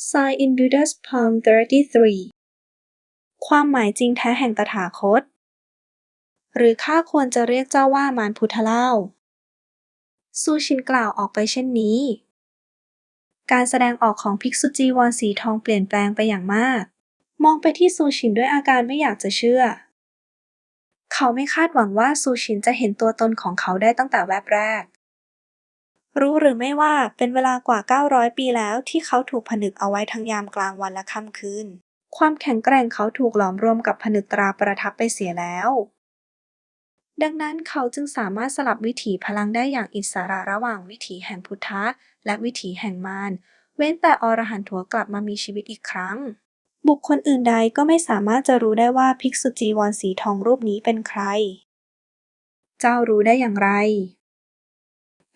Sign in Buddha's Palm 33 ความหมายจริงแท้แห่งตถาคต หรือข้าควรจะเรียกเจ้าว่ามารพุทธเล่า ซูชินกล่าวออกไปเช่นนี้ การแสดงออกของภิกษุจีวรสีทองเปลี่ยนแปลงไปอย่างมาก มองไปที่ซูชินด้วยอาการไม่อยากจะเชื่อ เขาไม่คาดหวังว่าซูชินจะเห็นตัวตนของเขาได้ตั้งแต่แวบแรก รู้หรือไม่ว่าเป็นเวลากว่า 900 ปีแล้วที่เขาถูกผนึกเอาไว้ทั้งยามกลางวันและค่ำคืน ความแข็งแกร่งเขาถูกหลอมรวมกับผนึกตราประทับไปเสียแล้ว ดังนั้นเขาจึงสามารถสลับวิถีพลังได้อย่างอิสระระหว่างวิถีแห่งพุทธะ และวิถีแห่งมาร เว้นแต่อรหันถัวกลับมามีชีวิตอีกครั้ง บุคคลอื่นใดก็ไม่สามารถจะรู้ได้ว่าภิกษุจีวรสีทองรูปนี้เป็นใคร เจ้ารู้ได้อย่างไร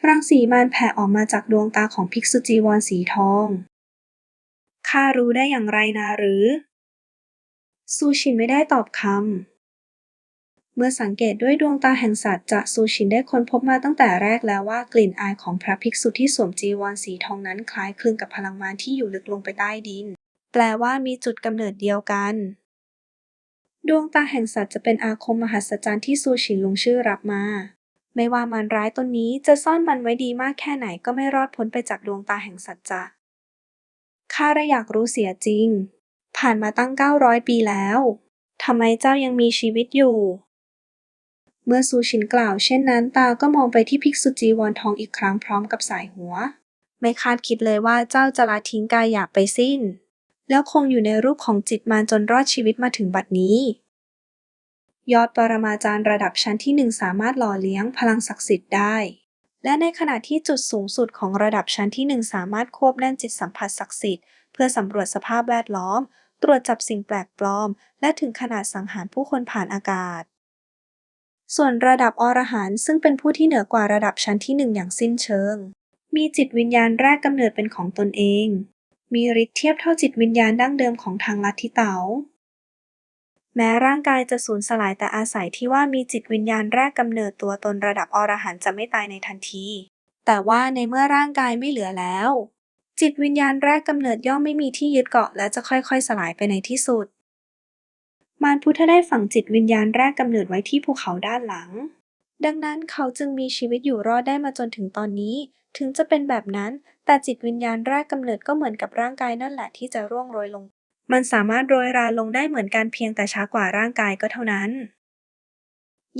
รังสีมารแผ่ออกมาจากดวงตาของภิกษุจีวรสีทอง ข้ารู้ได้อย่างไรนะหรือ ซูชินไม่ได้ตอบคำ เมื่อสังเกตด้วยดวงตาแห่งสัตว์จะซูชินได้ค้นพบมาตั้งแต่แรกแล้วว่ากลิ่นอายของพระภิกษุที่สวมจีวรสีทองนั้นคล้ายคลึงกับพลังมารที่อยู่ลึกลงไปใต้ดิน แปลว่ามีจุดกำเนิดเดียวกัน ดวงตาแห่งสัตว์จะเป็นอาคมมหัศจรรย์ที่ซูชินลงชื่อรับมา ไม่ว่ามารร้ายตนนี้จะซ่อนมันไว้ดีมากแค่ไหนก็ไม่รอดพ้นไปจากดวงตาแห่งสัจจะข้าระอยากรู้เสียจริง ผ่านมาตั้ง 900 ปีแล้วทำไมเจ้ายังมีชีวิตอยู่ เมื่อซูชินกล่าวเช่นนั้นตาก็มองไปที่ภิกษุจีวรทองอีกครั้งพร้อมกับสายหัว ไม่คาดคิดเลยว่าเจ้าจะละทิ้งกายหยาบไปสิ้น แล้วคงอยู่ในรูปของจิตมารจนรอดชีวิตมาถึงบัดนี้ ยอดปรมาจารย์ระดับชั้นที่หนึ่งสามารถหล่อเลี้ยงพลังศักดิ์สิทธิ์ได้ และในขณะที่จุดสูงสุดของระดับชั้นที่หนึ่งสามารถควบแน่นจิตสัมผัสศักดิ์สิทธิ์เพื่อสำรวจสภาพแวดล้อม ตรวจจับสิ่งแปลกปลอม และถึงขนาดสังหารผู้คนผ่านอากาศ ส่วนระดับอรหันต์ซึ่งเป็นผู้ที่เหนือกว่าระดับชั้นที่หนึ่งอย่างสิ้นเชิง มีจิตวิญญาณแรกกำเนิดเป็นของตนเอง มีฤทธิ์เทียบเท่าจิตวิญญาณดั้งเดิมของทางลัทธิเต๋า แม้ร่างกายจะสูญสลายแต่อาศัยที่ว่ามีจิตวิญญาณแรกกำเนิดตัวตนระดับอรหันต์จะไม่ตายในทันที แต่ว่าในเมื่อร่างกายไม่เหลือแล้ว จิตวิญญาณแรกกำเนิดย่อมไม่มีที่ยึดเกาะและจะค่อยๆ สลายไปในที่สุด มารพุทธได้ฝังจิตวิญญาณแรกกำเนิดไว้ที่ภูเขาด้านหลัง ดังนั้นเขาจึงมีชีวิตอยู่รอดได้มาจนถึงตอนนี้ ถึงจะเป็นแบบนั้น แต่จิตวิญญาณแรกกำเนิดก็เหมือนกับร่างกายนั่นแหละที่จะร่วงโรยลง มันสามารถโรยราลงได้เหมือนกันเพียงแต่ช้ากว่าร่างกายก็เท่านั้น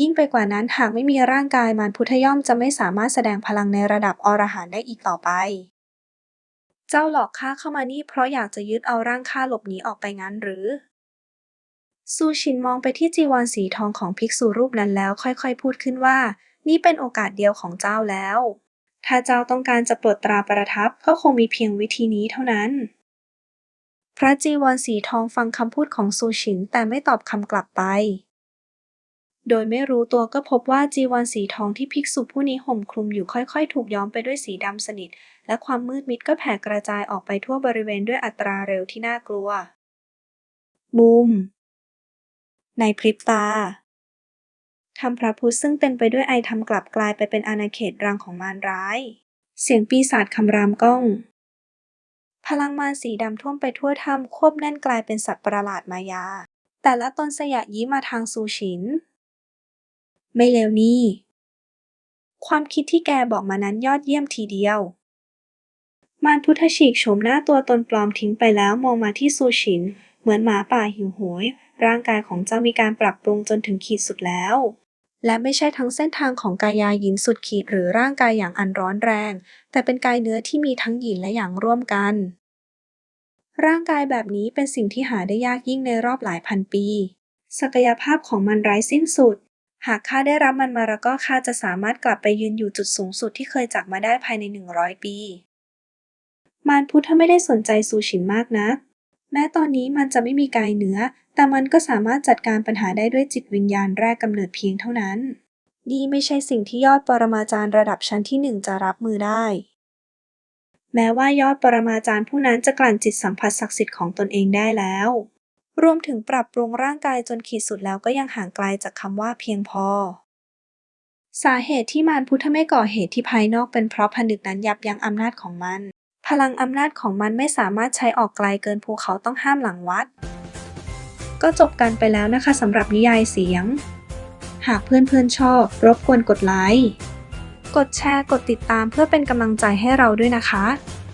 ยิ่งไปกว่านั้นหากไม่มีร่างกายมารพุทธย่อมจะไม่สามารถแสดงพลังในระดับอรหันต์ได้อีกต่อไป เจ้าหลอกข้าเข้ามานี่เพราะอยากจะยึดเอาร่างข้าหลบหนีออกไปงั้นหรือ ซูชินมองไปที่จีวรสีทองของภิกษุรูปนั้นแล้วค่อยๆ พูดขึ้นว่า นี่เป็นโอกาสเดียวของเจ้าแล้ว ถ้าเจ้าต้องการจะปลดตราประทับก็คงมีเพียงวิธีนี้เท่านั้น ระจีวรสีทองฟังคำพูดของซูชินแต่ไม่ตอบคำกลับไป โดยไม่รู้ตัวก็พบว่าจีวรสีทองที่ภิกษุผู้นี้ห่มคลุมอยู่ค่อยๆ ถูกย้อมไปด้วยสีดำสนิท และความมืดมิดก็แผ่กระจายออกไปทั่วบริเวณด้วยอัตราเร็วที่น่ากลัว บูม ในพริบตาทำพระพุทธซึ่งเต็มไปด้วยไอธรรมกลับกลายไปเป็นอาณาเขตรังของมารร้าย เสียงปีศาจคำรามก้อง ลังมารสีดำท่วมไปทั่วถ้ำ ควบแน่นกลายเป็นสัตว์ประหลาดมายา แต่ละตนสยะยิ้มมาทางซูชิน ไม่เลวนี่ ความคิดที่แกบอกมานั้นยอดเยี่ยมทีเดียว มารพุทธฉีกโฉมหน้าตัวตนปลอมทิ้งไปแล้วมองมาที่ซูชิน เหมือนหมาป่าหิวโหย ร่างกายของเจ้ามีการปรับปรุงจนถึงขีดสุดแล้วและไม่ใช่ทั้งเส้นทางของกายาหยินสุดขีดหรือร่างกายอย่างอันร้อนแรง แต่เป็นกายเนื้อที่มีทั้งหยินและหยางร่วมกัน ร่างกายแบบนี้เป็นสิ่งที่หาได้ยากยิ่งในรอบหลายพันปี ศักยภาพของมันไร้สิ้นสุด หากข้าได้รับมันมาแล้วก็ข้าจะสามารถกลับไปยืนอยู่จุดสูงสุดที่เคยจากมาได้ภายในหนึ่งร้อยปี มารพุทธไม่ได้สนใจซูชินมากนะัก แม้ตอนนี้มันจะไม่มีกายเนื้อ แต่มันก็สามารถจัดการปัญหาได้ด้วยจิตวิญญาณแรกกำเนิดเพียงเท่านั้น นี่ไม่ใช่สิ่งที่ยอดปรมาจารย์ระดับชั้นที่หนึ่งจะรับมือได้ แม้ว่ายอดปรมาจารย์ผู้นั้นจะกลั่นจิตสัมผัสศักดิ์สิทธิ์ของตนเองได้แล้ว รวมถึงปรับปรุงร่างกายจนขีดสุดแล้วก็ยังห่างไกลจากคำว่าเพียงพอ สาเหตุที่มารพุทธไม่ก่อเหตุที่ภายนอกเป็นเพราะผนึกนั้นยับยั้งอำนาจของมัน พลังอำนาจของมันไม่สามารถใช้ออกไกลเกินภูเขาต้องห้ามหลังวัด ก็จบกันไปแล้วนะคะสำหรับนิยายเสียง หากเพื่อนๆชอบ รบกวนกดไลค์ กดแชร์ กดติดตามเพื่อเป็นกำลังใจให้เราด้วยนะคะ